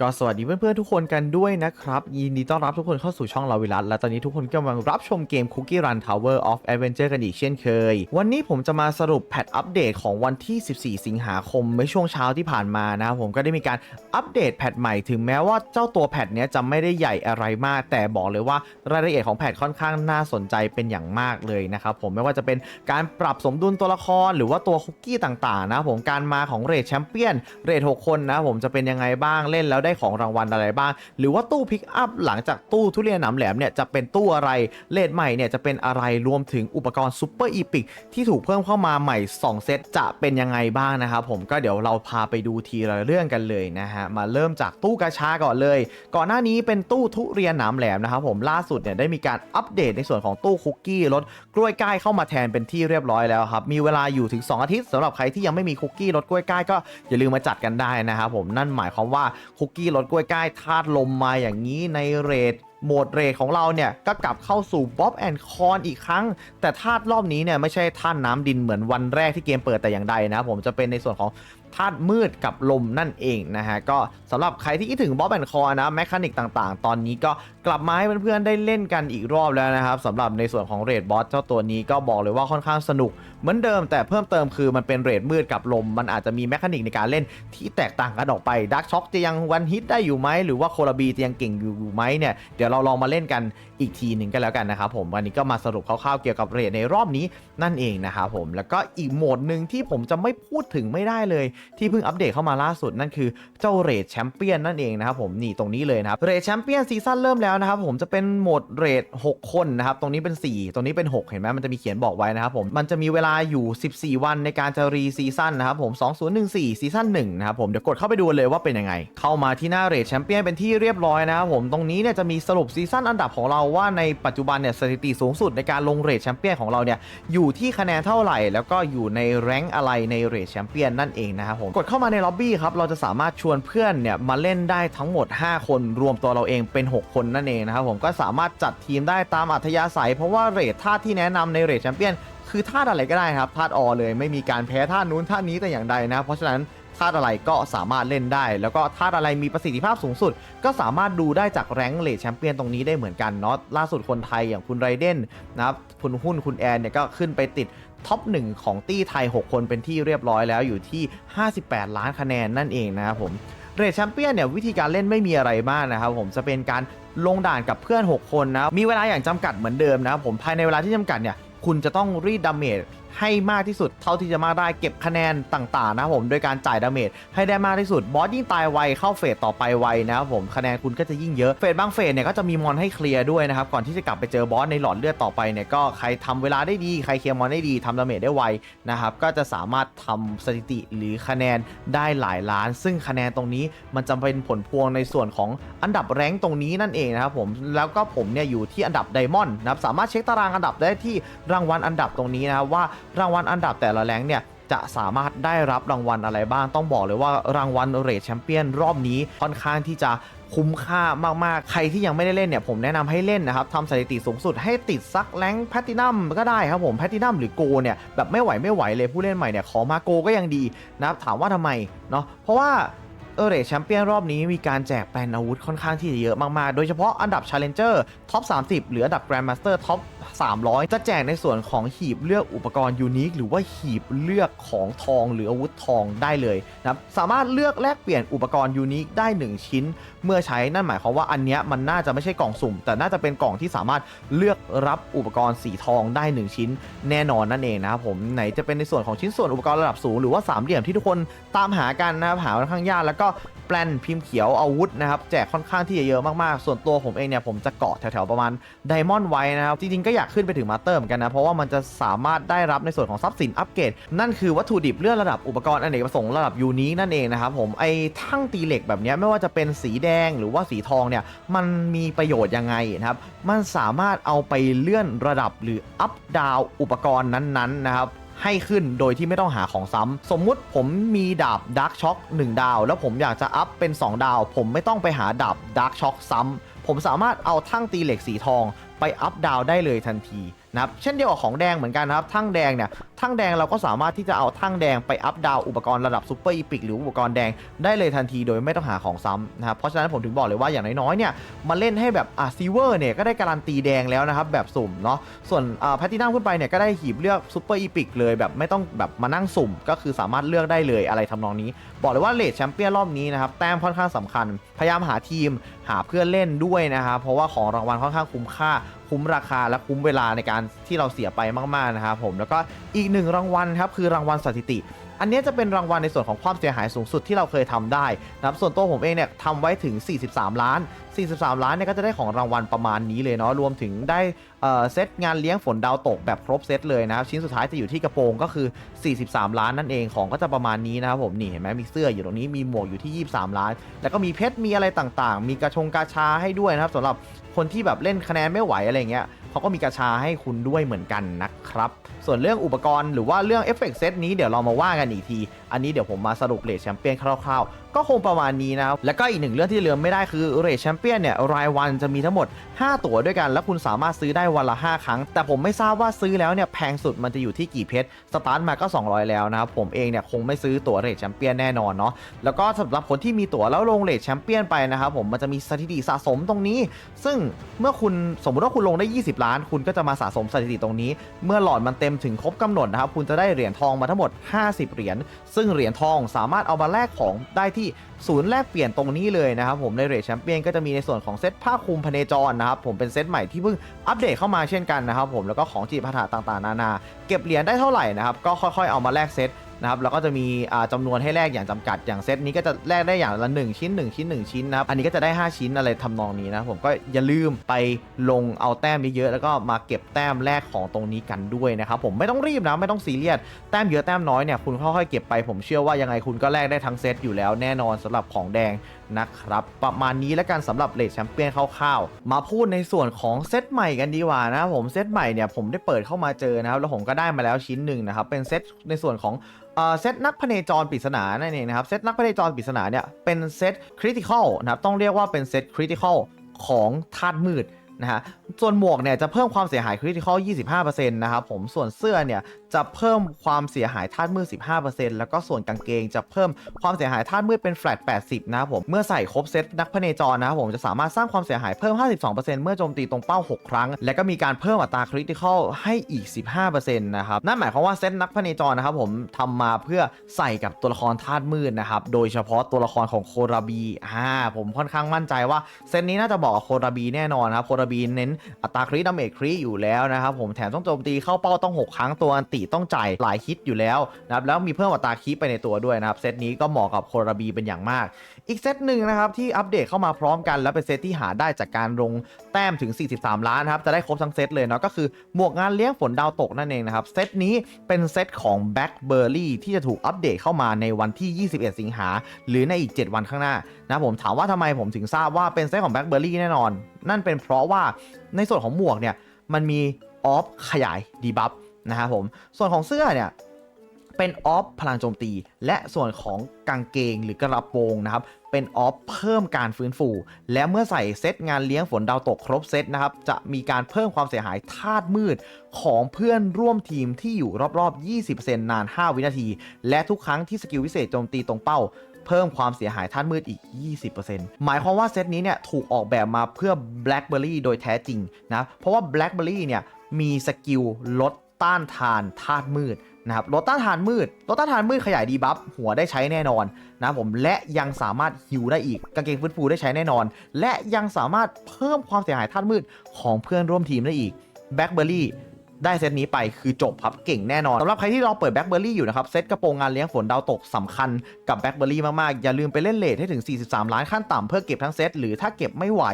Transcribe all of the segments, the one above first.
ก็สวัสดีเพื่อนๆทุกคนกันด้วยนะครับ ยินดีต้อนรับทุกคนเข้าสู่ช่องเราวิรัตและตอนนี้ทุกคนกำลังรับชมเกม Cookie Run Tower of Adventure กันอีกเช่นเคย วันนี้ผมจะมาสรุปแพทอัปเดตของวันที่ 14 สิงหาคมเมื่อช่วงเช้าที่ผ่านมานะผมก็ได้มีการอัปเดตแพทใหม่ถึงแม้ว่าเจ้าตัวแพทเนี้ยจะไม่ได้ใหญ่อะไรมาก แต่บอกเลยว่ารายละเอียดของแพทค่อนข้างน่าสนใจเป็นอย่างมากเลยนะครับผมไม่ว่าจะเป็นการปรับสมดุลตัวละคร หรือว่าตัวคุกกี้ต่างๆนะผมการมาของเรทแชมเปี้ยนเรท6คนนะผมจะเป็นยังไงบ้างเล่นแล้วได้ของรางวัลอะไรบ้าง หรือว่าตู้พิกอัพหลังจากตู้ทุเรียนหนามแหลมเนี่ยจะเป็นตู้อะไรเลทใหม่เนี่ยจะเป็นอะไรรวมถึงอุปกรณ์ซูเปอร์อีพิกที่ถูกเพิ่มเข้ามาใหม่ 2 เซตจะเป็นยังไงบ้างนะครับผมก็เดี๋ยวเราพาไปดูทีละเรื่องกันเลยนะฮะมาเริ่มจากตู้กาชาก่อนเลย ก่อนหน้านี้เป็นตู้ทุเรียนหนามแหลมนะครับผมล่าสุดเนี่ยได้มีการอัปเดตในส่วนของตู้คุกกี้รสกล้วยก้ายเข้ามาแทนเป็นที่เรียบร้อยแล้วครับมีเวลาอยู่ถึง 2 อาทิตย์สำหรับใครที่ยังไม่มีคุกกี้รสกล้วยก้ายก็อย่าลืมมาจัดกันได้นะครับผมนั่นหมายความว่าคุกกี้รถกล้วยก้ายธาตุลมมาอย่างนี้ในเรท โหมดเรทของเราเนี่ยก็กลับเข้าสู่บ๊อบแอนคอนอีกครั้ง แต่ธาตุรอบนี้เนี่ยไม่ใช่ธาตุน้ำดินเหมือนวันแรกที่เกมเปิดแต่อย่างใดนะผมจะเป็นในส่วนของธาตุมืดกับลมนั่นเองนะฮะ ก็สำหรับใครที่คิดถึงบ๊อบแอนคอนะแมคานิกต่างๆ ตอนนี้ก็กลับมาให้เพื่อนๆ ได้เล่นกันอีกรอบแล้วนะครับสำหรับในส่วนของเรทบอสเจ้าตัวนี้ก็บอกเลยว่าค่อนข้างสนุก เหมือนเดิมแต่เพิ่มเติมคือมันเป็นเรทมืดกับลม มันอาจจะมีแมคานิกในการเล่นที่แตกต่างกันออกไปดักช็อคจะยังวันฮิตได้อยู่ไหมหรือว่าโคลาบีจะยังเก่งอยู่ไหมเนี่ยเดี๋ยวเราลองมาเล่นกันอีกทีหนึ่งกันแล้วกันนะครับผมวันนี้ก็มาสรุปคร่าวๆเกี่ยวกับเรทในรอบนี้นั่นเองนะครับผมแล้วก็อีกโหมดหนึ่งที่ผมจะไม่พูดถึงไม่ได้เลย ที่เพิ่งอัปเดตเข้ามาล่าสุดนั่นคือเจ้าเรทแชมเปี้ยนนั่นเองนะครับผมนี่ตรงนี้เลยนะครับเรทแชมเปี้ยนซีซั่นเริ่มแล้วนะครับผมจะเป็นโหมดเรท6 คนนะครับตรงนี้เป็น 4 ตรงนี้เป็น 6 เห็นไหมมันจะมีเขียนบอกไว้นะครับผมมันจะมีเวลาอยู่ 14 วันในการจะรีซีซั่นนะครับผม2014ซีซั่น1นะครับผมเดี๋ยวกดเข้าไปดูเลยว่าเป็นยังไง เข้ามาที่หน้าเรทแชมเปี้ยนเป็นที่เรียบร้อยนะครับผมตรงนี้เนี่ยจะมีสรุปซีซั่นอันดับของเราว่าในปัจจุบันเนี่ยสถิติสูงสุดในการลงเรทแชมเปี้ยนของเราเนี่ยอยู่ที่คะแนนเท่าไหร่ แล้วก็อยู่ในแรงอะไรในเรทแชมเปี้ยนนั่นเองนะครับผมกดเข้ามาในล็อบบี้ครับเราจะสามารถชวนเพื่อนเนี่ยมาเล่นได้ทั้งหมด 5 คนรวมตัวเราเองเป็น 6 คนนั่นเองนะครับผมก็สามารถจัดทีมได้ตามอัธยาศัย เพราะว่าเรทท่าที่แนะนำในเรทแชมเปี้ยนคือธาอะไรก็ได้ครับธาออเลยไม่มีการแพ้ธานู้นธานี้แต่อย่างใดนะครับเพราะฉะนั้น ธาตุอะไรก็สามารถเล่นได้ แล้วก็ธาตุอะไรมีประสิทธิภาพสูงสุด ก็สามารถดูได้จากแรงเลทแชมเปี้ยนตรงนี้ได้เหมือนกันเนาะล่าสุดคนไทยอย่างคุณไรเดนนะครับคุณหุ้นคุณแอนเนี่ยก็ขึ้นไปติดท็อปหนึ่งของตี้ไทย 6 คนเป็นที่เรียบร้อยแล้วอยู่ที่ 58 ล้านคะแนนนั่นเองนะครับผมเรทแชมเปี้ยนเนี่ยวิธีการเล่นไม่มีอะไรมากนะครับผมจะเป็นการลงด่านกับเพื่อน 6 คนนะมีเวลาอย่างจำกัดเหมือนเดิมนะครับผมภายในเวลาที่จำกัดเนี่ยคุณจะต้องรีดดาเมจ ให้มากที่สุดเท่าที่จะมากได้เก็บคะแนนต่างๆนะครับผมโดยการจ่ายดาเมจให้ได้มากที่สุดบอสยิ่งตายไวเข้าเฟสต่อไปไวนะครับผมคะแนนคุณก็จะยิ่งเยอะเฟสบางเฟสเนี่ยก็จะมีมอนให้เคลียร์ด้วยนะครับก่อนที่จะกลับไปเจอบอสในหลอดเลือดต่อไปเนี่ยก็ใครทำเวลาได้ดีใครเคลียร์มอนได้ดีทำดาเมจได้ไวนะครับก็จะสามารถทำสถิติหรือคะแนนได้หลายล้าน ซึ่งคะแนนตรงนี้มันจะเป็นผลพวงในส่วนของอันดับแรงตรงนี้นั่นเองนะครับผมแล้วก็ผมเนี่ยอยู่ที่อันดับไดมอนด์นะครับสามารถเช็คตารางอันดับได้ที่รางวัลอันดับตรงนี้นะครับว่ารางวัลอันดับแต่ละแรงเนี่ยจะสามารถได้รับรางวัลอะไรบ้างต้องบอกเลยว่ารางวัลเรทแชมเปี้ยนรอบนี้ค่อนข้างที่จะคุ้มค่ามากๆ ใครที่ยังไม่ได้เล่นเนี่ยผมแนะนำให้เล่นนะครับทำสถิติสูงสุดให้ติดสักแรงแพตินัมก็ได้ครับผมแพตินัมหรือโกเนี่ยแบบไม่ไหวไม่ไหวเลยผู้เล่นใหม่เนี่ยขอมาโกก็ยังดีนะครับถามว่าทำไมเนาะเพราะว่า เออเรทแชมเปี้ยนรอบนี้มีการแจกแปลนอาวุธค่อนข้างที่จะเยอะมาก ๆ โดยเฉพาะอันดับ Challenger ท็อป 30 หรืออันดับ Grandmaster ท็อป 300 จะแจกในส่วนของหีบเลือกอุปกรณ์ยูนิคหรือว่าหีบเลือกของทองหรืออาวุธทองได้เลยนะครับสามารถเลือกแลกเปลี่ยนอุปกรณ์ยูนิคได้ 1 ชิ้น เมื่อใช้นั่นหมายความว่าอันเนี้ยมันน่าจะไม่ใช่กล่องสุ่ม แต่น่าจะเป็นกล่องที่สามารถเลือกรับอุปกรณ์สีทองได้ 1 ชิ้น แน่นอนนั่นเองนะครับผมไหนจะเป็นในส่วนของชิ้นส่วนอุปกรณ์ระดับสูงหรือว่าสามเหลี่ยมที่ทุกคนตามหากันนะครับหาค่อนข้างยากแล้วก็แปลนพิมพ์เขียวอาวุธนะครับแจกค่อนข้างที่จะเยอะมากๆ ส่วนตัวผมเองเนี่ยผมจะเกาะแถวๆประมาณไดมอนด์ไว้นะครับจริงๆก็อยากขึ้นไปถึงมาเตอร์เหมือนกันนะเพราะว่ามันจะสามารถได้รับในส่วนของทรัพย์สินอัปเกรดนั่นคือวัตถุดิบเลื่อนระดับอุปกรณ์อเนกประสงค์ระดับยูนิคนั่นเองนะครับผมไอ้ทั้งตีเหล็กแบบเนี้ยไม่ว่าจะเป็นสีแดงหรือว่าสีทองเนี่ยมันมีประโยชน์ยังไงนะครับมันสามารถเอาไปเลื่อนระดับหรืออัพดาวอุปกรณ์นั้นๆนะครับ ให้ขึ้นโดยที่ไม่ต้องหาของซ้ำ สมมุติผมมีดาบดาร์กช็อค1ดาว แล้วผมอยากจะอัพเป็น 2 ดาว ผมไม่ต้องไปหาดาบดาร์กช็อคซ้ำ ผมสามารถเอาทั้งตีเหล็กสีทองไปอัพดาวได้เลยทันที นะครับเช่นเดียวกับของแดงเหมือนกันนะครับทั้งแดงเนี่ยทั้งแดงเราก็สามารถที่จะเอาทั้งแดงไปอัพดาวอุปกรณ์ระดับซูเปอร์อีพิกหรืออุปกรณ์แดงได้เลยทันทีโดยไม่ต้องหาของซ้ำนะครับเพราะฉะนั้นผมถึงบอกเลยว่าอย่างน้อยๆเนี่ยมาเล่นให้แบบอะซีเวอร์เนี่ยก็ได้การันตีแดงแล้วนะครับแบบสุ่มเนาะส่วนอ่าแพทินัมขึ้นไปเนี่ยก็ได้หีบเลือกซูเปอร์อีพิกเลยแบบไม่ต้องแบบมานั่งสุ่ม ก็คือสามารถเลือกได้เลยอะไรทำนองนี้ บอกเลยว่าเลดแชมเปี้ยนรอบนี้นะครับแต้มค่อนข้างสำคัญ พยายามหาทีมหาเพื่อนเล่นด้วยนะครับเพราะว่าของรางวัลค่อนข้างคุ้มค่า คุ้มราคาและคุ้มเวลาในการที่เราเสียไปมากๆนะครับผมแล้วก็อีกหนึ่งรางวัลครับคือรางวัลสถิติ อันนี้จะเป็นรางวัลในส่วนของความเสียหายสูงสุดที่เราเคยทำได้นะครับส่วนตัวผมเองเนี่ยทำไว้ถึง 43 ล้าน 43 ล้านเนี่ยก็จะได้ของรางวัลประมาณนี้เลยเนาะรวมถึงได้เซตงานเลี้ยงฝนดาวตกแบบครบเซตเลยนะครับชิ้นสุดท้ายจะอยู่ที่กระโปรงก็คือ 43 ล้านนั่นเองของก็จะประมาณนี้นะครับผมนี่เห็นไหมมีเสื้ออยู่ตรงนี้มีหมวกอยู่ที่ 23 ล้าน แล้วก็มีเพชรมีอะไรต่างๆ มีกระชงกาชาให้ด้วยนะครับสำหรับคนที่แบบเล่นคะแนนไม่ไหวอะไรเงี้ยเขาก็มีกาชาให้คุณด้วยเหมือนกันนะครับ ส่วนเรื่องอุปกรณ์หรือว่าเรื่องเอฟเฟกต์เซตนี้เดี๋ยวเรามาว่ากันอีกที อันนี้เดี๋ยวผมมาสรุปเลทแชมเปี้ยนคร่าวๆ ก็คงประมาณนี้นะครับแล้วก็อีกหนึ่งเรื่องที่ลืมไม่ได้คือเรทแชมเปี้ยนเนี่ยรายวันจะมีทั้งหมด 5 ตั๋วด้วยกัน แล้วคุณสามารถซื้อได้วันละ 5 ครั้ง แต่ผมไม่ทราบว่าซื้อแล้วเนี่ยแพงสุดมันจะอยู่ที่กี่เพชรสตาร์ทมาก็ 200 แล้วนะครับผมเองเนี่ยคงไม่ซื้อตั๋วเรทแชมเปี้ยนแน่นอนเนาะแล้วก็สำหรับคนที่มีตั๋วแล้วลงเรทแชมเปี้ยนไปนะครับผมมันจะมีสถิติสะสมตรงนี้ ซึ่งเมื่อคุณสมมุติว่าคุณลงได้ 20 ล้าน คุณก็จะมาสะสมสถิติตรงนี้ เมื่อหลอดมันเต็มถึงครบกำหนดนะครับคุณจะได้เหรียญทองมาทั้งหมด 50 เหรียญซึ่งเหรียญทองสามารถเอามาแลกของได้ที่ศูนย์แลกเปลี่ยนตรงนี้เลยนะครับผมในเรทแชมเปี้ยนก็จะมีในส่วนของเซตผ้าคลุมพเนจรนะครับผมเป็นเซตใหม่ที่เพิ่งอัปเดตเข้ามาเช่นกันนะครับผมแล้วก็ของจีบพัฒนาต่างๆ นานา เก็บเหรียญได้เท่าไหร่นะครับก็ค่อยๆเอามาแลกเซต นะครับแล้วก็จะมีอ่าจำนวนให้แลกอย่างจำกัดอย่างเซตนี้ก็จะแลกได้อย่างละ 1 ชิ้น 1 ชิ้น 1 ชิ้นนะครับอันนี้ก็จะได้ 5 ชิ้นอะไรทำนองนี้นะผมก็อย่าลืมไปลงเอาแต้มเยอะๆแล้วก็มาเก็บแต้มแลกของตรงนี้กันด้วยนะครับผมไม่ต้องรีบนะไม่ต้องซีเรียสแต้มเยอะแต้มน้อยเนี่ยคุณค่อยๆเก็บไปผมเชื่อว่ายังไงคุณก็แลกได้ทั้งเซตอยู่แล้วแน่นอนสำหรับของแดงนะครับ ประมาณนี้แล้วกันสำหรับเลดแชมเปี้ยนคร่าวๆ มาพูดในส่วนของเซตใหม่กันดีกว่านะครับผมเซตใหม่เนี่ยผมได้เปิดเข้ามาเจอนะครับแล้วผมก็ได้มาแล้วชิ้นหนึ่งนะครับเป็นเซตในส่วนของเอ่อเซตนักพเนจรปริศนานั่นเองนะครับเซตนักพเนจรปริศนาเนี่ยเป็นเซตคริติคอลนะครับต้องเรียกว่าเป็นเซตคริติคอลของธาตุมืด นะฮะส่วนหมวกเนี่ยจะเพิ่มความเสียหายคริติคอล25%นะครับผมส่วนเสื้อเนี่ยจะเพิ่มความเสียหายธาตุมืด 15%แล้วก็ส่วนกางเกงจะเพิ่มความเสียหายธาตุมืดเป็นแฟลต80 นะครับผมเมื่อใส่ครบเซตนักพเนจรนะครับผมจะสามารถสร้างความเสียหายเพิ่ม 52%เมื่อโจมตีตรงเป้า 6 ครั้ง และก็มีการเพิ่มอัตราคริติคอลให้อีก 15%นะครับนั่นหมายความว่าเซตนักพเนจรนะครับผมทำมาเพื่อใส่กับตัวละครธาตุมืดนะครับโดยเฉพาะตัวละครของโคราบีอ่าผมค่อนข้างมั่นใจว่าเซตนี้น่าจะบอกกับโคราบีแน่นอนครับโคราบีเน้นอัตราครีดาเมจครีอยู่แล้วนะครับผมแถมต้องโจมตีเข้าเป้าต้อง 6 ครั้งตัวอันติต้องจ่ายหลายฮิตอยู่แล้วนะครับแล้วมีเพิ่มอัตราครีไปในตัวด้วยนะครับเซตนี้ก็เหมาะกับโคราบีเป็นอย่างมาก อีกเซตหนึ่งนะครับที่อัปเดตเข้ามาพร้อมกัน แล้วเป็นเซตที่หาได้จากการลงแต้มถึง 43 ล้านครับจะได้ครบทั้งเซตเลยเนาะก็คือหมวกงานเลี้ยงฝนดาวตกนั่นเองนะครับเซตนี้เป็นเซตของ Blackberry ที่จะถูกอัปเดตเข้ามาในวันที่ 21 สิงหา หรือในอีก 7 วันข้างหน้านะผมถามว่าทำไมผมถึงทราบว่าเป็นเซตของ Blackberry แน่นอน นั่นเป็นเพราะว่าในส่วนของหมวกเนี่ยมันมีออฟขยายดีบัฟนะครับผมส่วนของเสื้อเนี่ย เป็นออฟพลังโจมตี และส่วนของกางเกงหรือกระโปรงนะครับเป็นออฟเพิ่มการฟื้นฟู และเมื่อใส่เซตงานเลี้ยงฝนดาวตกครบเซตนะครับจะมีการเพิ่มความเสียหายธาตุมืดของเพื่อนร่วมทีมที่อยู่รอบๆ 20%นาน 5 วินาที และทุกครั้งที่สกิลวิเศษโจมตีตรงเป้าเพิ่มความเสียหายท่านมืดอีก 20%หมายความว่าเซตนี้เนี่ยถูกออกแบบมาเพื่อ Blackberry โดยแท้จริงนะ เพราะว่า Blackberry เนี่ยมีสกิลลดต้านทานธาตุมืด นะครับลดต้านทานมืดลดต้านทานมืดขยายดีบัฟหัวได้ใช้แน่นอนนะผมและยังสามารถฮิวได้อีกกางเกงฟื้นฟูได้ใช้แน่นอน และยังสามารถเพิ่มความเสียหายธาตุมืดของเพื่อนร่วมทีมได้อีกแบ็คเบอร์รี่ ได้เซตนี้ไปคือจบครับเก่งแน่นอนสำหรับใครที่รอเปิดแบ็คเบอร์รี่อยู่นะครับเซตกระโปรงงานเลี้ยงฝนดาวตกสำคัญกับแบ็คเบอร์รี่มาก ๆ อย่าลืมไปเล่นเลทให้ถึง 43 ล้านขั้นต่ำเพื่อเก็บทั้งเซตหรือถ้าเก็บไม่ไหว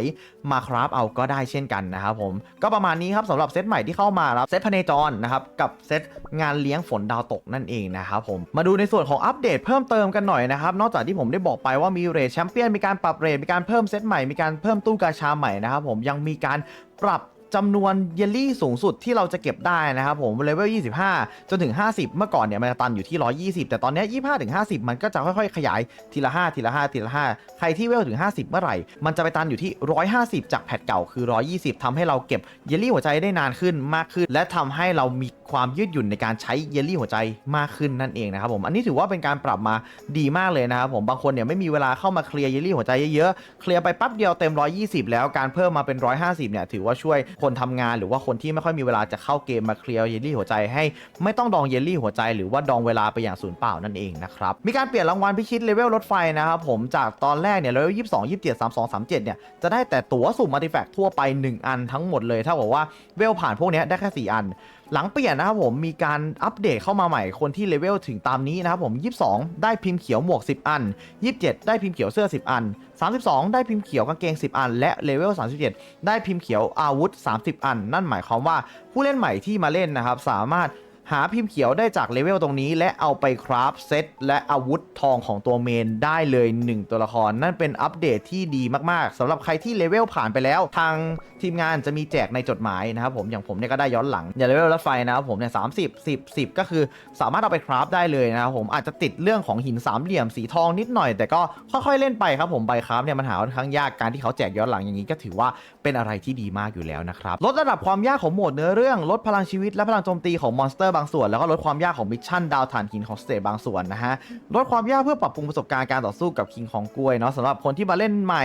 มาคราฟเอาก็ได้เช่นกันนะครับผมก็ประมาณนี้ครับสำหรับเซตใหม่ที่เข้ามาครับเซตพเนจรนะครับกับเซตงานเลี้ยงฝนดาวตกนั่นเองนะครับผมมาดูในส่วนของอัปเดตเพิ่มเติมกันหน่อยนะครับนอกจากที่ผมได้บอกไปว่ามีเรทแชมเปี้ยนมีการปรับเรทมีการเพิ่มเซตใหม่มีการเพิ่มตู้กาชาใหม่นะครับผมยังมีการปรับ จำนวนเยลลี่สูงสุดที่เราจะเก็บได้นะครับผมเลเวล 25 จนถึง 50 เมื่อก่อนเนี่ยมันจะตันอยู่ที่ 120 แต่ตอนนี้ 25 ถึง 50 มันก็จะค่อยๆ ขยายทีละ 5 ทีละ 5 ทีละ 5 ใครที่เวลถึง 50 เมื่อไหร่ มันจะไปตันอยู่ที่ 150 จากแพทเก่าคือ 120ทำให้เราเก็บเยลลี่หัวใจได้นานขึ้นมากขึ้น และทำให้เรามีความยืดหยุ่นในการใช้เยลลี่หัวใจมากขึ้นนั่นเองนะครับผมอันนี้ถือว่าเป็นการปรับมาดีมากเลยนะครับผมบางคนเนี่ยไม่มีเวลาเข้ามาเคลียร์เยลลี่หัวใจเยอะๆเคลียร์ไปปั๊บเดียวเต็ม 120 แล้วการเพิ่มมาเป็น 150 เนี่ยถือว่าช่วยคนทำงานหรือว่าคนที่ไม่ค่อยมีเวลาจะเข้าเกมมาเคลียร์เยลลี่หัวใจให้ไม่ต้องดองเยลลี่หัวใจหรือว่าดองเวลาไปอย่างสูญเปล่านั่นเองนะครับมีการเปลี่ยนรางวัลพิชิตเลเวลรถไฟนะครับผมจากตอนแรกเนี่ยเลเวลยี่สิบสองยี่สิบเจ็ดสามสองสามเจ็ดเนี่ยจะได้แต่ตั๋วสุ่มอัติแฟกต์ทั่วไป 1 อันทั้งหมดเลยเท่ากับว่าเวลผ่านพวกเนี้ยได้แค่ 4 อัน หลังเปลี่ยนนะครับผมมีการอัปเดตเข้ามาใหม่คนที่เลเวลถึงตามนี้นะครับผม 22 ได้พิมพ์เขียวหมวก 10 อัน 27 ได้พิมพ์เขียวเสื้อ 10 อัน 32 ได้พิมพ์เขียวกางเกง 10 อัน และเลเวล 37 ได้พิมพ์เขียวอาวุธ 30 อัน นั่นหมายความว่าผู้เล่นใหม่ที่มาเล่นนะครับสามารถ หาพิมพ์เขียวได้จากเลเวลตรงนี้ และเอาไปคราฟเซตและอาวุธทองของตัวเมนได้เลย 1 ตัวละคร นั่นเป็นอัปเดตที่ดีมากๆสำหรับใครที่เลเวลผ่านไปแล้ว ทางทีมงานจะมีแจกในจดหมายนะครับผมอย่างผมเนี่ยก็ได้ย้อนหลังอย่างเลเวลรถไฟนะครับผมเนี่ยสามสิบสิบสิบก็คือสามารถเอาไปคราฟได้เลยนะครับผมอาจจะติดเรื่องของหินสามเหลี่ยมสีทองนิดหน่อย แต่ก็ค่อยๆเล่นไปครับผมใบคราฟเนี่ยมันหาค่อนข้างยากการที่เขาแจกย้อนหลังอย่างนี้ก็ถือว่าเป็นอะไรที่ดีมากอยู่แล้วนะครับลดระดับความยากของโหมดเนื้อเรื่องลดพลังชีวิตและพลังโจมตีของมอนสเตอร์างส่วนแล้วก็ลดความยากของมิชชั่นดาวฐานหินของสเตจบางส่วนนะฮะลดความยากเพื่อปรับปรุงประสบการณ์การต่อสู้กับคิงของกล้วยเนาะสำหรับคนที่มาเล่นใหม่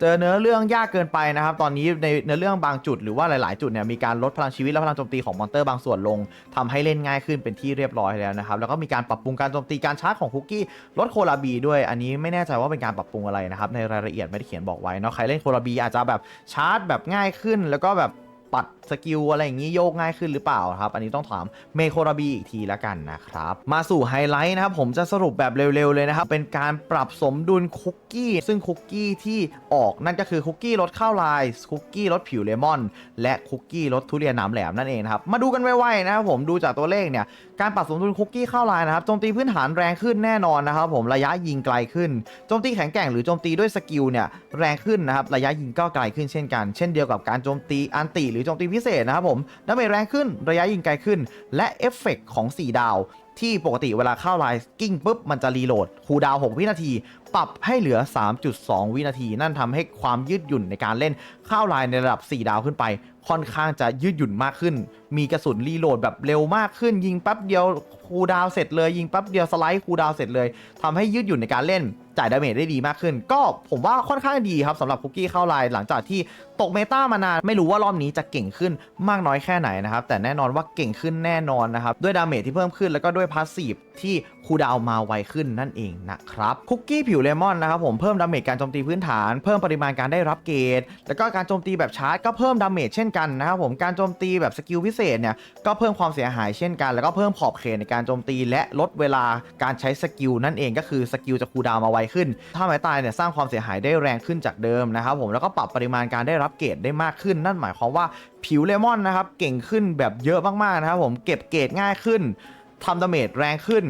เจอเนื้อเรื่องยากเกินไปนะครับ ตอนนี้ในเนื้อเรื่องบางจุดหรือว่าหลาย ๆ จุดเนี่ยมีการลดพลังชีวิตและพลังโจมตีของมอนเตอร์บางส่วนลงทำให้เล่นง่ายขึ้นเป็นที่เรียบร้อยแล้วนะครับ แล้วก็มีการปรับปรุงการโจมตีการชาร์จของคุกกี้ลดโคลาบีด้วย อันนี้ไม่แน่ใจว่าเป็นการปรับปรุงอะไรนะครับในรายละเอียดไม่ได้เขียนบอกไว้เนาะใครเล่นโคลาบีอาจจะแบบชาร์จแบบง่ายขึ้น แล้วก็แบบ ปัดสกิลอะไรอย่างนี้โยกง่ายขึ้นหรือเปล่าครับ อันนี้ต้องถามเมโคราบีอีกทีละกันนะครับ มาสู่ไฮไลท์นะครับ ผมจะสรุปแบบเร็วๆเลยนะครับ เป็นการปรับสมดุลคุกกี้ ซึ่งคุกกี้ที่ออกนั่นก็คือคุกกี้รสข้าวลายคุกกี้รสผิวเลมอน และคุกกี้รสทุเรียนหนามแหลมนั่นเองครับ มาดูกันไวๆนะครับผมดูจากตัวเลขเนี่ยการปรับสมดุลคุกกี้ข้าวลายนะครับโจมตีพื้นฐานแรงขึ้นแน่นอนนะครับผมระยะยิงไกลขึ้นโจมตีแข็งแกร่งหรือโจมตีด้วยสกิลเนี่ยแรงขึ้นนะครับระยะยิงก็ไกลขึ้นเช่นกัน เช่นเดียวกับการโจมตีอันติหรือโจมตีพิเศษนะครับผมดาเมจแรงขึ้นระยะยิงไกลขึ้น และเอฟเฟกต์ของ 4 ดาว ที่ปกติเวลาเข้าไลน์กิ้งปุ๊บ มันจะรีโหลดคูดาว 6 วินาที ปรับให้เหลือ 3.2 วินาที นั่นทำให้ความยืดหยุ่นในการเล่นเข้าไลน์ในระดับ 4 ดาวขึ้นไป ค่อนข้างจะยืดหยุ่นมากขึ้นมีกระสุนรีโหลดแบบเร็วมากขึ้น ยิงแป๊บเดียวคูดาวเสร็จเลยยิงแป๊บเดียวสไลด์คูดาวเสร็จเลยทำให้ยืดหยุ่นในการเล่นจ่ายดาเมจได้ดีมากขึ้น ก็ผมว่าค่อนข้างดีครับสำหรับคุกกี้เข้าไลน์หลังจากที่ตกเมตามานาน ไม่รู้ว่ารอบนี้จะเก่งขึ้นมากน้อยแค่ไหนนะครับ แต่แน่นอนว่าเก่งขึ้นแน่นอนนะครับ ด้วยดาเมจที่เพิ่มขึ้นแล้วก็ด้วยพาสซีฟที่คูดาวมาไวขึ้นนั่นเองนะครับคุกกี้ผิวเลมอนนะครับผมเพิ่มดาเมจการโจมตีพื้นฐาน เพิ่มปริมาณการได้รับเกรดแล้วก็การโจมตีแบบชาร์จก็เพิ่มดาเมจเช่นกันนะครับผมการโจมตีแบบสกิลพิเศษเนี่ยก็เพิ่มความเสียหายเช่นกัน แล้วก็เพิ่มขอบเขตในการโจมตี และลดเวลาการใช้สกิลนั่นเองก็คือสกิลจะคูดาวมาไวขึ้น ถ้าไม้ตายเนี่ยสร้างความเสียหายได้แรงขึ้นจากเดิมนะครับผมแล้วก็ปรับปริมาณการได้รับเกรดได้มากขึ้น นั่นหมายความว่าผิวเลมอนนะครับเก่งขึ้นแบบเยอะมากๆนะครับผมเก็บเกรดง่ายขึ้นทำดาเมจแรงขึ้น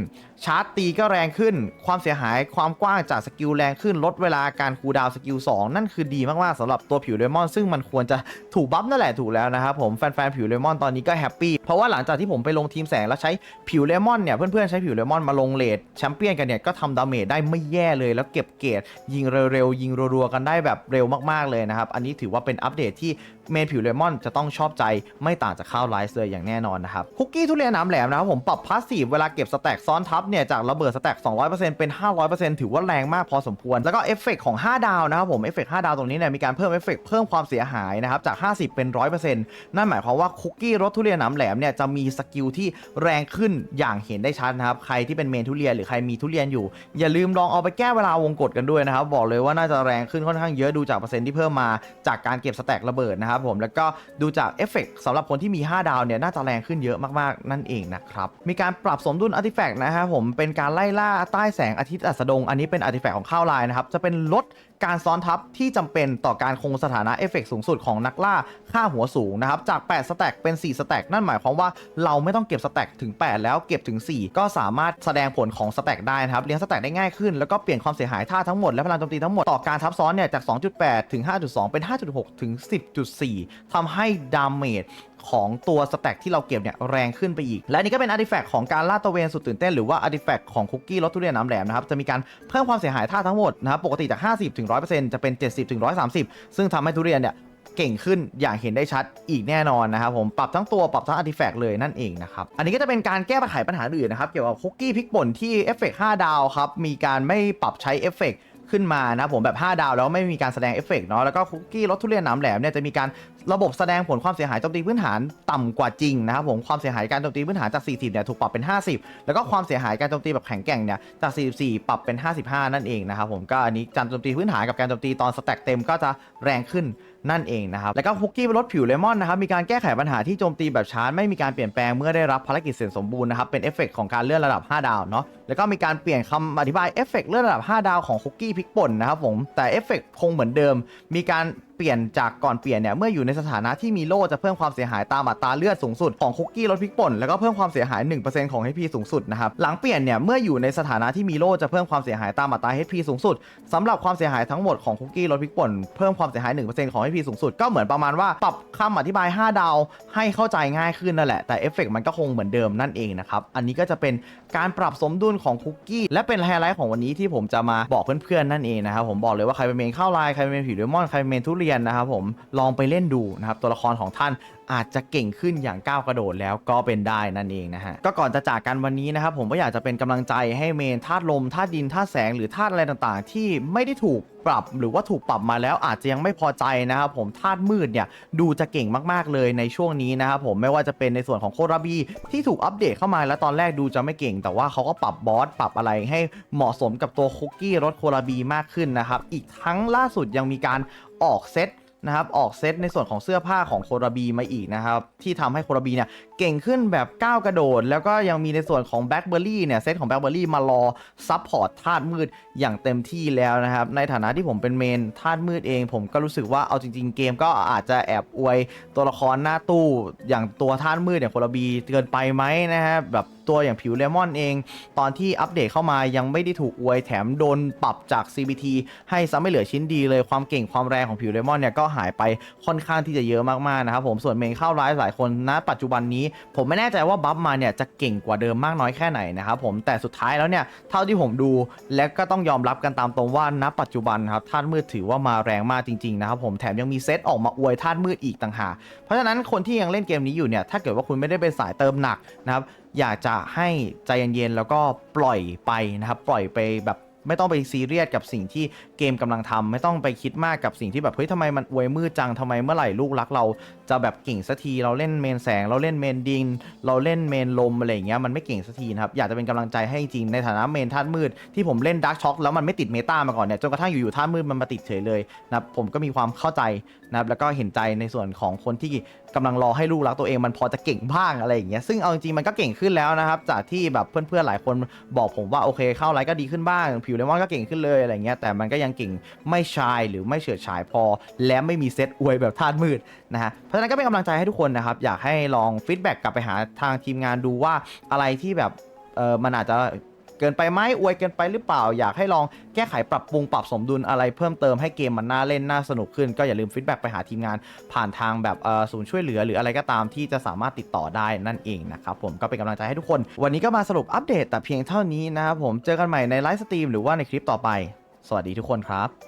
ชาร์จตีก็แรงขึ้น ความเสียหายความกว้างจากสกิลแรงขึ้นลดเวลาการคูลดาวสกิล2นั่นคือดีมากๆสำหรับตัวผิวเลมอน ซึ่งมันควรจะถูกบัฟนั่นแหละถูกแล้วนะครับผมแฟนๆผิวเลมอนตอนนี้ก็แฮปปี้เพราะว่าหลังจากที่ผมไปลงทีมแสงแล้วใช้ผิวเลมอนเนี่ยเพื่อนๆใช้ผิวเลมอนมาลงเลดแชมเปี้ยนกันเนี่ยก็ทำดาเมจได้ไม่แย่เลยแล้วเก็บเกรดยิงเร็วๆยิงรัวๆกันได้แบบเร็วมากๆเลยนะครับอันนี้ถือว่าเป็นอัปเดตที่เมนผิวเลมอนจะต้องชอบใจไม่ต่างจากข้าวไลซ์เลยอย่างแน่นอนนะครับคุกกี้ทุเรียนน้ำแหลมนะครับผมปรับพาสซีฟเวลาเก็บสแต็กซ้อนทับเนี่ยจากระเบิดสแต็ก200%เป็น 500%ถือว่าแรงมากพอสมควร แล้วก็เอฟเฟกของ 5 ดาวนะครับผมเอฟเฟก5ดาวตรงนี้เนี่ยมีการเพิ่มเอฟเฟกเพิ่มความเสียหายนะครับจาก 50 เป็น 100%นั่นหมายความว่าคุกกี้รสทุเรียนหน้ำแหลมเนี่ยจะมีสกิลที่แรงขึ้นอย่างเห็นได้ชัดนะครับใครที่เป็นเมนทุเรียนหรือใครมีทุเรียนอยู่ อย่าลืมลองเอาไปแก้เวลาวงกดกันด้วยนะครับบอกเลยว่าน่าจะแรงขึ้นค่อนข้างเยอะดูจากเปอร์เซ็นต์ที่เพิ่มมาจากการเก็บสแต็กระเบิดนะครับผมแล้วก็ดูจากเอฟเฟกสำหรับคนที่มี 5 ดาวเนี่ยน่าจะแรงขึ้นเยอะมากๆนั่นเองนะครับมีการปรับสมดุลอาร์ติแฟกต์นะครับผมผมเป็นการไล่ล่าใต้แสงอาทิตย์อัสดง อันนี้เป็นอาร์ติแฟกต์ของข้าวลายนะครับจะเป็นรถ การซ้อนทับที่จำเป็นต่อการคงสถานะเอฟเฟกต์สูงสุดของนักล่าค่าหัวสูงนะครับ จาก 8 สแต็กเป็น 4 สแต็กนั่นหมายความว่าเราไม่ต้องเก็บสแต็กถึง 8 แล้วเก็บถึง 4 ก็สามารถแสดงผลของสแต็กได้นะครับ เลี้ยงสแต็กได้ง่ายขึ้น แล้วก็เปลี่ยนความเสียหายท่าทั้งหมดและพลังโจมตีทั้งหมด ต่อการทับซ้อนเนี่ยจาก 2.8 ถึง 5.2 เป็น 5.6 ถึง 10.4ทำให้ดาเมจของตัวสแต็กที่เราเก็บเนี่ยแรงขึ้นไปอีก และนี่ก็เป็นอาร์ติแฟกต์ของการลาดตะเวนสุดตื่นเต้นหรือว่าอาร์ติแฟกต์ของคุกกี้รสทุเรียนน้ำแหลมนะครับจะมีการเพิ่มความเสียหายท่าทั้งหมดนะครับปกติจาก 50ถึง100%จะเป็น 70ถึง130 ซึ่งทำให้ทุเรียนเนี่ยเก่งขึ้นอย่างเห็นได้ชัดอีกแน่นอนนะครับผมปรับทั้งตัวปรับทั้งอาร์ติแฟกต์เลยนั่นเองนะครับ อันนี้ก็จะเป็นการแก้ปัญหาปัญหาอื่นนะครับเกี่ยวกับคุกกี้พริกป่นที่เอฟเฟกต์5ดาวครับ มีการไม่ปรับใช้เอฟเฟกต์ขึ้นมานะครับผมแบบ 5 ดาวแล้วไม่มีการแสดงเอฟเฟกต์เนาะแล้วก็คุกกี้รสทุเรียนหนามแหลมเนี่ยจะมีการ ระบบแสดงผลความเสียหายโจมตีพื้นฐานต่ำกว่าจริงนะครับผมความเสียหายการโจมตีพื้นฐานจาก 40เนี่ยถูกปรับเป็น 50 แล้วก็ความเสียหายการโจมตีแบบแข็งแกร่งเนี่ยจาก 44 ปรับเป็น 55 นั่นเองนะครับผมก็อันนี้การโจมตีพื้นฐานกับการโจมตีตอนสแต็กเต็มก็จะแรงขึ้นนั่นเองนะครับแล้วก็คุกกี้รสผิวเลมอนนะครับมีการแก้ไขปัญหาที่โจมตีแบบชาร์จไม่มีการเปลี่ยนแปลงเมื่อได้รับภารกิจเสร็จสมบูรณ์นะครับเป็นเอฟเฟกต์ของการเลื่อนระดับ 5 ดาวเนาะแล้วก็มีการเปลี่ยนคำอธิบายเอฟเฟกเลื่อนระดับ 5 ดาวของคุกกี้พริกป่นนะครับผมแต่เอฟเฟกคงเหมือนเดิมมีการ เปลี่ยนจากก่อนเปลี่ยนเนี่ยเมื่ออยู่ในสถานะที่มีโล่จะเพิ่มความเสียหายตามอัตราเลือดสูงสุดของคุกกี้รสพริกป่นแล้วก็เพิ่มความเสียหาย 1%ของ HP สูงสุดนะครับหลังเปลี่ยนเนี่ยเมื่ออยู่ในสถานะที่มีโล่จะเพิ่มความเสียหายตามอัตรา HP สูงสุดสำหรับความเสียหายทั้งหมดของคุกกี้รสพริกป่นเพิ่มความเสียหาย 1%ของ HP สูงสุดก็เหมือนประมาณว่าปรับคำอธิบาย 5 ดาวให้เข้าใจง่ายขึ้นนั่นแหละแต่เอฟเฟกต์มันก็คงเหมือนเดิมนั่นเองนะครับอันนี้ก็จะเป็นการปรับสมดุลของคุกกี้และเป็นไฮไลท์ของวันนี้ที่ผมจะมาบอกเพื่อนๆนั่นเองนะครับผมบอกเลยว่าใครเป็นเมนข้าวลายใครเป็นเมนผิวเลมอนใครเป็นเมนทุเรียนนะครับผมลองไปเล่นดูนะครับตัวละครของท่าน อาจจะเก่งขึ้นอย่างก้าวกระโดดแล้วก็เป็นได้นั่นเองนะฮะก็ก่อนจะจากกันวันนี้นะครับผมก็อยากจะเป็นกำลังใจให้เมนธาตุลมธาตุดินธาตุแสงหรือธาตุอะไรต่างๆ ที่ไม่ได้ถูกปรับหรือว่าถูกปรับมาแล้วอาจจะยังไม่พอใจนะครับผมธาตุมืดเนี่ยดูจะเก่งมากๆเลยในช่วงนี้นะครับผมไม่ว่าจะเป็นในส่วนของโคราบีที่ถูกอัปเดตเข้ามาแล้วตอนแรกดูจะไม่เก่ง แต่ว่าเขาก็ปรับบอสปรับอะไรให้เหมาะสมกับตัวคุกกี้รสโคราบีมากขึ้นนะครับอีกทั้งล่าสุดยังมีการออกเซต นะครับออกเซตในส่วนของเสื้อผ้าของโคราบีมาอีกนะครับที่ทำให้โคราบีเนี่ย เก่งขึ้นแบบก้าวกระโดด แล้วก็ยังมีในส่วนของแบ็กเบอร์รี่เนี่ยเซตของแบ็กเบอร์รี่มารอซับพอร์ตธาตุมืดอย่างเต็มที่แล้วนะครับ ในฐานะที่ผมเป็นเมนธาตุมืดเอง ผมก็รู้สึกว่าเอาจริง ๆ เกมก็อาจจะแอบอวยตัวละครหน้าตู้อย่างตัวธาตุมืดอย่างโคราบีเกินไปไหมนะฮะแบบตัวอย่างผิวเลมอนเอง ตอนที่อัปเดตเข้ามายังไม่ได้ถูกอวยแถมโดนปรับจาก CBT ให้ซ้ำไม่เหลือชิ้นดีเลยความเก่งความแรงของผิวเลมอนเนี่ยก็หายไปค่อนข้างที่จะเยอะมากๆนะครับผมส่วนเมนเข้าร้ายหลายคนณปัจจุบันนี้ผมไม่แน่ใจว่าบัฟมาเนี่ยจะเก่งกว่าเดิมมากน้อยแค่ไหนนะครับผมแต่สุดท้ายแล้วเนี่ยเท่าที่ผมดูและก็ต้องยอมรับกันตามตรงว่าณปัจจุบันครับธาตุมืดถือว่ามาแรงมากจริงๆนะครับผมแถมยังมีเซตออกมาอวยธาตุมืดอีกต่างหากเพราะฉะนั้นคนที่ยังเล่นเกมนี้อยู่เนี่ยถ้าเกิดว่าคุณไม่ได้เป็นสายเติมหนักนะครับอยากจะให้ใจเย็นๆแล้วก็ปล่อยไปนะครับปล่อยไปแบบไม่ต้องไปซีเรียสกับสิ่งที่เกมกำลังทำไม่ต้องไปคิดมากกับสิ่งที่แบบเฮ้ยทำไมมันอวยมืดจังทำไมเมื่อไหร่ลูกรักเรา จะแบบเก่งสักทีเราเล่นเมนแสง เราเล่นเมนดิน เราเล่นเมนลมอะไรอย่างเงี้ยมันไม่เก่งสักทีนะครับอยากจะเป็นกำลังใจให้จริงในฐานะเมนธาตุมืดที่ผมเล่นดักช็อคแล้วมันไม่ติดเมตามาก่อนเนี่ยจนกระทั่งอยู่ๆธาตุมืดมันมาติดเฉยเลยนะครับผมก็มีความเข้าใจนะครับแล้วก็เห็นใจในส่วนของคนที่กำลังรอให้ลูกรักตัวเองมันพอจะเก่งบ้างอะไรอย่างเงี้ยซึ่งเอาจริงๆมันก็เก่งขึ้นแล้วนะครับจากที่แบบเพื่อนๆหลายคนบอกผมว่าโอเคเข้าไลฟ์ก็ดีขึ้นบ้าง ผิวเลมอนก็เก่งขึ้นเลยอะไรเงี้ยแต่มันก็ยังเก่งไม่ชายหรือไม่เฉิดฉายพอ และไม่มีเซตอวยแบบธาตุมืดนะฮะเพราะะนั้นก็เป็นกำลังใจให้ทุกคนนะครับ อยากให้ลองฟีดแบ็กกลับไปหาทางทีมงานดูว่าอะไรที่แบบเออมันอาจจะเกินไปไหมอวยเกินไปหรือเปล่า อยากให้ลองแก้ไขปรับปรุงปรับสมดุลอะไรเพิ่มเติมให้เกมมันน่าเล่นน่าสนุกขึ้น ก็อย่าลืมฟีดแบ็กไปหาทีมงานผ่านทางแบบเออศูนย์ช่วยเหลือ หรืออะไรก็ตามที่จะสามารถติดต่อได้นั่นเองนะครับผมก็เป็นกำลังใจให้ทุกคน วันนี้ก็มาสรุปอัปเดตแต่เพียงเท่านี้นะครับผมเจอกันใหม่ในไลฟ์สตรีมหรือว่าในคลิปต่อไป สวัสดีทุกคนครับ